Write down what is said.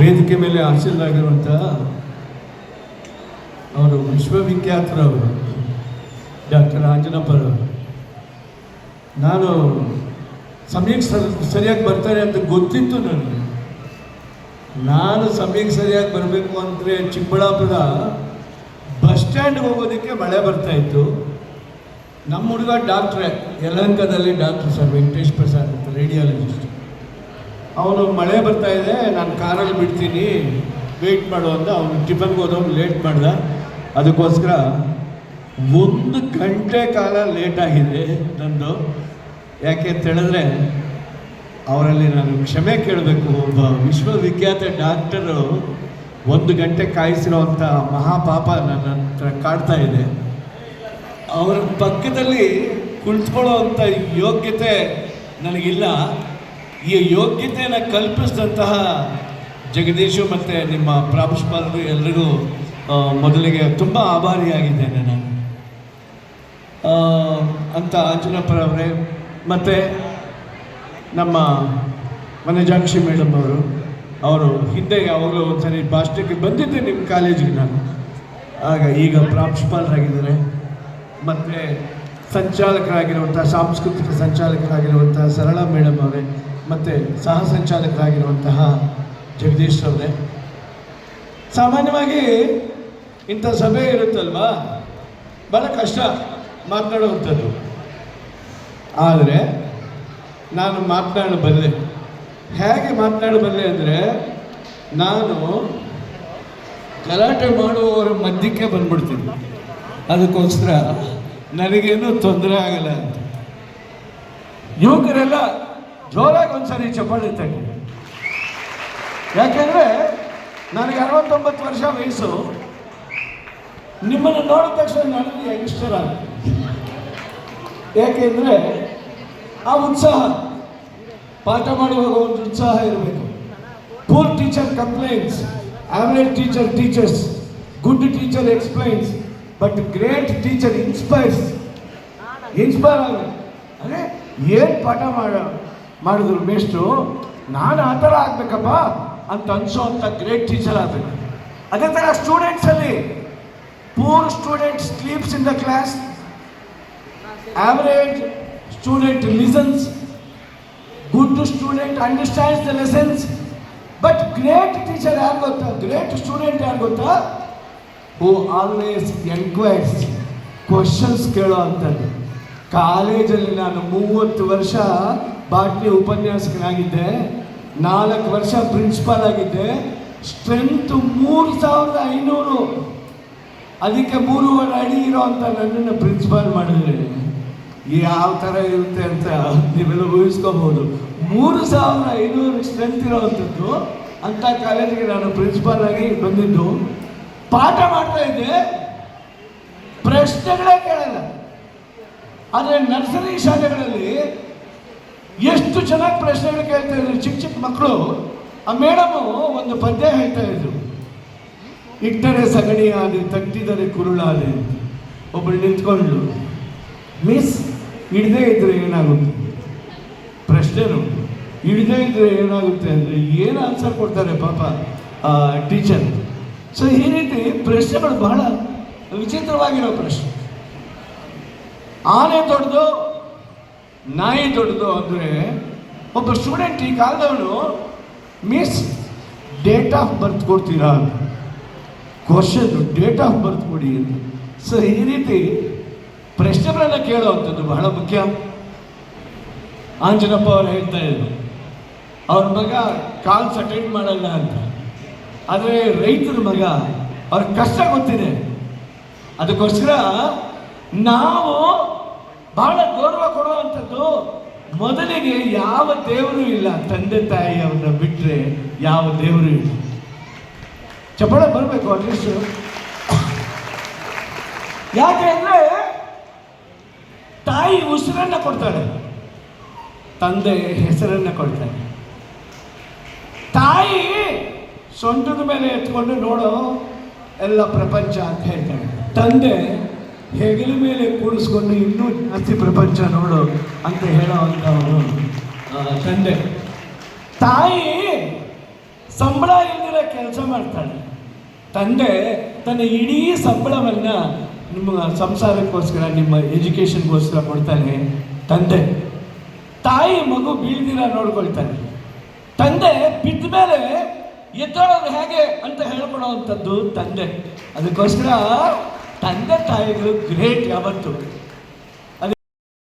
ವೇದಿಕೆ ಮೇಲೆ ಆಸೀನರಾಗಿರುವಂಥ ಅವರು ವಿಶ್ವವಿಖ್ಯಾತರವರು, ಡಾಕ್ಟರ್ ಆಂಜನಪ್ಪರವರು. ನಾನು ಸಮಯಕ್ಕೆ ಸರ್ ಸರಿಯಾಗಿ ಬರ್ತಾರೆ ಅಂತ ಗೊತ್ತಿತ್ತು ನನಗೆ. ನಾನು ಸಮಯಕ್ಕೆ ಸರಿಯಾಗಿ ಬರಬೇಕು ಅಂದರೆ ಚಿಕ್ಕಬಳ್ಳಾಪುರದ ಬಸ್ ಸ್ಟ್ಯಾಂಡ್ಗೆ ಹೋಗೋದಕ್ಕೆ ಮಳೆ ಬರ್ತಾ ಇತ್ತು. ನಮ್ಮ ಹುಡುಗ ಡಾಕ್ಟ್ರೇ, ಯಲಹಂಕದಲ್ಲಿ ಡಾಕ್ಟ್ರ್ ಸರ್ ವೆಂಕಟೇಶ್ ಪ್ರಸಾದ್ ಅಂತ ರೇಡಿಯಾಲಜಿಸ್ಟ್ ಅವನು ಮಳೆ ಬರ್ತಾ ಇದೆ, ನಾನು ಕಾರಲ್ಲಿ ಬಿಡ್ತೀನಿ ವೆಯ್ಟ್ ಮಾಡು ಅಂತ ಅವನು ಟಿಫನ್ಗೆ ಹೋದವನು ಲೇಟ್ ಮಾಡ್ದ. ಅದಕ್ಕೋಸ್ಕರ ಒಂದು ಗಂಟೆ ಕಾಲ ಲೇಟ್ ಆಗಿದೆ ನಂದು. ಯಾಕೆ ಅಂತ ಹೇಳಿದ್ರೆ, ಅವರಲ್ಲಿ ನಾನು ಕ್ಷಮೆ ಕೇಳಬೇಕು. ಒಬ್ಬ ವಿಶ್ವವಿಖ್ಯಾತ ಡಾಕ್ಟರು ಒಂದು ಗಂಟೆ ಕಾಯಿಸಿರೋವಂಥ ಮಹಾಪಾಪ ನನ್ನ ಹತ್ರ ಕಾಡ್ತಾ ಇದೆ. ಅವರ ಪಕ್ಕದಲ್ಲಿ ಕುಳಿತುಕೊಳ್ಳೋವಂಥ ಯೋಗ್ಯತೆ ನನಗಿಲ್ಲ. ಈ ಯೋಗ್ಯತೆಯನ್ನು ಕಲ್ಪಿಸಿದಂತಹ ಜಗದೀಶು ಮತ್ತು ನಿಮ್ಮ ಪ್ರಾಂಶುಪಾಲರು ಎಲ್ಲರಿಗೂ ಮೊದಲಿಗೆ ತುಂಬ ಆಭಾರಿಯಾಗಿದ್ದೇನೆ ನಾನು. ಅಂತ ಆಂಜನಪ್ಪರವರೇ ಮತ್ತು ನಮ್ಮ ವನಜಾಕ್ಷಿ ಮೇಡಮ್ ಅವರು ಅವರು ಹಿಂದೆ ಯಾವಾಗಲೂ ಒಂದ್ಸರಿ ಭಾಷಣಕ್ಕೆ ಬಂದಿದ್ದೆ ನಿಮ್ಮ ಕಾಲೇಜಿಗೆ ನಾನು. ಆಗ ಈಗ ಪ್ರಾಂಶುಪಾಲರಾಗಿದ್ದಾರೆ ಮತ್ತು ಸಂಚಾಲಕರಾಗಿರುವಂಥ ಸಾಂಸ್ಕೃತಿಕ ಸಂಚಾಲಕರಾಗಿರುವಂಥ ಸರಳ ಮೇಡಮ್ ಅವರೇ ಮತ್ತು ಸಹ ಸಂಚಾಲಕರಾಗಿರುವಂತಹ ಜಗದೀಶ್ ಅವರೇ ಸಾಮಾನ್ಯವಾಗಿ ಇಂಥ ಸಭೆ ಇರುತ್ತಲ್ವಾ? ಬಹಳ ಕಷ್ಟ ಮಾತನಾಡುವಂಥದ್ದು. ಆದರೆ ನಾನು ಮಾತನಾಡಬಲ್ಲೆ ಹೇಗೆ ಮಾತನಾಡಬಲ್ಲೆ ಅಂದರೆ ನಾನು ಗಲಾಟೆ ಮಾಡುವವರ ಮಧ್ಯಕ್ಕೆ ಬಂದ್ಬಿಡ್ತೀನಿ. ಅದಕ್ಕೋಸ್ಕರ ನನಗೇನು ತೊಂದರೆ ಆಗಲ್ಲ ಯುವಕರೆಲ್ಲ ಜೋರಾಗಿ ಒಂದ್ಸರಿ ಚಪ್ಪಾಳೆ ತಗಿ ಯಾಕೆಂದರೆ ನನಗೆ ಅರವತ್ತೊಂಬತ್ತು ವರ್ಷ ವಯಸ್ಸು. ನಿಮ್ಮನ್ನು ನೋಡಿದ ತಕ್ಷಣ ನನಗೆ ಯಂಗ್ಸ್ಟರ್ ಆಗ. ಯಾಕೆಂದರೆ ಆ ಉತ್ಸಾಹ, ಪಾಠ ಮಾಡುವಾಗ ಒಂದು ಉತ್ಸಾಹ ಇರಬೇಕು. Poor teacher complaints average teacher teachers good teacher explains but great teacher inspires inspire ಆಗ ಅಂದರೆ ಏನು ಪಾಠ ಮಾಡ ಮಾಡಿದ್ರು ಮೇಷ್ಟ್ರು, ನಾನು ಆ ಥರ ಆಗ್ಬೇಕಪ್ಪ ಅಂತ ಅನ್ಸೋ ಅಂತ ಗ್ರೇಟ್ ಟೀಚರ್ ಆಗಬೇಕು. ಅದೇ ಥರ ಸ್ಟೂಡೆಂಟ್ಸಲ್ಲಿ poor student sleeps in the class average student listens good student understands the lessons but great teacher ಯಾರು ಗೊತ್ತಾ? ಗ್ರೇಟ್ ಸ್ಟೂಡೆಂಟ್ ಯಾರು ಗೊತ್ತಾ? ಹೂ ಆಲ್ವೇಸ್ ಎನ್ಕ್ವೈರ್ಸ್ ಕ್ವಶನ್ಸ್ ಕೇಳೋ ಅಂಥದ್ದು. ಕಾಲೇಜಲ್ಲಿ ನಾನು ಮೂವತ್ತು ವರ್ಷ ಬಾಟ್ಲಿ ಉಪನ್ಯಾಸಕನಾಗಿದ್ದೆ, ನಾಲ್ಕು ವರ್ಷ ಪ್ರಿನ್ಸಿಪಾಲ್ ಆಗಿದ್ದೆ ಸ್ಟ್ರೆಂತ್ ಮೂರು ಸಾವಿರದ ಐನೂರು. ಅದಕ್ಕೆ ಮೂರುವರೆ ಅಡಿ ಇರೋ ಅಂತ ನನ್ನನ್ನು ಪ್ರಿನ್ಸಿಪಾಲ್ ಮಾಡಿದ್ರೆ. ಯಾವ ಥರ ಇರುತ್ತೆ ಅಂತ ನೀವೆಲ್ಲ ಊಹಿಸ್ಕೋಬಹುದು ಮೂರು ಸಾವಿರದ ಐನೂರು ಸ್ಟ್ರೆಂತ್ ಇರೋವಂಥದ್ದು ಅಂಥ ಕಾಲೇಜಿಗೆ ನಾನು ಪ್ರಿನ್ಸಿಪಾಲ್ ಆಗಿ ಬಂದಿದ್ದು. ಪಾಠ ಮಾಡ್ತಾ ಇದ್ದೆ. ಪ್ರಶ್ನೆಗಳೇ ಕೇಳಲ್ಲ. ಆದರೆ ನರ್ಸರಿ ಶಾಲೆಗಳಲ್ಲಿ ಎಷ್ಟು ಚೆನ್ನಾಗಿ ಪ್ರಶ್ನೆಗಳು ಕೇಳ್ತಾ ಇದ್ರು. ಚಿಕ್ಕ ಚಿಕ್ಕ ಮಕ್ಕಳು ಆ ಮೇಡಮು ಒಂದು ಪದ್ಯ ಹೇಳ್ತಾ ಇದ್ರು. ಇಟ್ಟರೆ ಸಗಣಿಯಾದೆ, ತಟ್ಟಿದರೆ ಕುರುಳಾದೆ ಒಬ್ಬಳು ನಿಂತ್ಕೊಂಡ್ಲು ಮಿಸ್ ಹಿಡ್ದೇ ಇದ್ರೆ ಏನಾಗುತ್ತೆ? ಪ್ರಶ್ನೆನು ಹಿಡ್ದೇ ಇದ್ರೆ ಏನಾಗುತ್ತೆ? ಅಂದರೆ ಏನು ಆನ್ಸರ್ ಕೊಡ್ತಾರೆ ಪಾಪ ಟೀಚರ್. ಸೊ ಈ ರೀತಿ ಪ್ರಶ್ನೆಗಳು ಬಹಳ ವಿಚಿತ್ರವಾಗಿರೋ ಪ್ರಶ್ನೆ. ಆನೆ ದೊಡ್ಡದು ನಾಯಿ ದೊಡ್ಡದು ಅಂದರೆ ಒಬ್ಬ ಸ್ಟೂಡೆಂಟ್ ಈ ಕಾಲದವನು ಮಿಸ್ ಡೇಟ್ ಆಫ್ ಬರ್ತ್ ಕೊಡ್ತೀರಾ ಅಂತ. ಕ್ವಶನ್ ಡೇಟ್ ಆಫ್ ಬರ್ತ್ ಕೊಡಿ ಅಂತ. ಸೊ ಈ ರೀತಿ ಪ್ರಶ್ನೆಗಳನ್ನು ಕೇಳುವಂಥದ್ದು ಬಹಳ ಮುಖ್ಯ. ಆಂಜನಪ್ಪ ಅವರು ಹೇಳ್ತಾ ಇದ್ರು, ಅವ್ರ ಮಗ ಕಾಲ್ಸ್ ಅಟೆಂಡ್ ಮಾಡಲ್ಲ ಅಂತ. ಆದರೆ ರೈತರ ಮಗ ಅವ್ರ ಕಷ್ಟ ಗೊತ್ತಿದೆ. ಅದಕ್ಕೋಸ್ಕರ ನಾವು ಬಹಳ ಗೌರವ ಕೊಡುವಂಥದ್ದು ಮೊದಲಿಗೆ ಯಾವ ದೇವರು ಇಲ್ಲ, ತಂದೆ ತಾಯಿ ಅವ್ರನ್ನ ಬಿಟ್ಟರೆ ಯಾವ ದೇವರು ಇಲ್ಲ. ಚಪ್ಪಳ ಬರಬೇಕು ಅಟ್ಲೀಸ್ಟ್ ಯಾಕೆ ಅಂದ್ರೆ ತಾಯಿ ಉಸಿರನ್ನ ಕೊಡ್ತಾಳೆ, ತಂದೆ ಹೆಸರನ್ನ ಕೊಡ್ತಾನೆ ತಾಯಿ ಸೊಂಟದ ಮೇಲೆ ಎತ್ಕೊಂಡು ನೋಡೋ, ಎಲ್ಲ ಪ್ರಪಂಚ ಅಂತ ಹೇಳ್ತಾಳೆ. ತಂದೆ ಹೆಗಲ ಮೇಲೆ ಕೂಡಿಸ್ಕೊಂಡು ಇನ್ನೂ ಜಾಸ್ತಿ ಪ್ರಪಂಚ ನೋಡು ಅಂತ ಹೇಳೋವಂಥವನು ತಂದೆ. ತಾಯಿ ಸಂಬಳ ಇಲ್ದಿರ ಕೆಲಸ ಮಾಡ್ತಾಳೆ. ತಂದೆ ತನ್ನ ಇಡೀ ಸಂಬಳವನ್ನ ನಿಮ್ಮ ಸಂಸಾರಕ್ಕೋಸ್ಕರ, ನಿಮ್ಮ ಎಜುಕೇಶನ್ಗೋಸ್ಕರ ಕೊಡ್ತಾನೆ. ತಂದೆ. ತಾಯಿ ಮಗು ಬೀಳ್ದಿರ ನೋಡ್ಕೊಳ್ತಾನೆ. ತಂದೆ ಬಿದ್ದ ಮೇಲೆ ಎದ್ದೋಳೋದು ಹೇಗೆ ಅಂತ ಹೇಳ್ಕೊಡೋವಂಥದ್ದು ತಂದೆ. ಅದಕ್ಕೋಸ್ಕರ ತಂದೆ ತಾಯಿಗಳು ಗ್ರೇಟ್ ಯಾವತ್ತು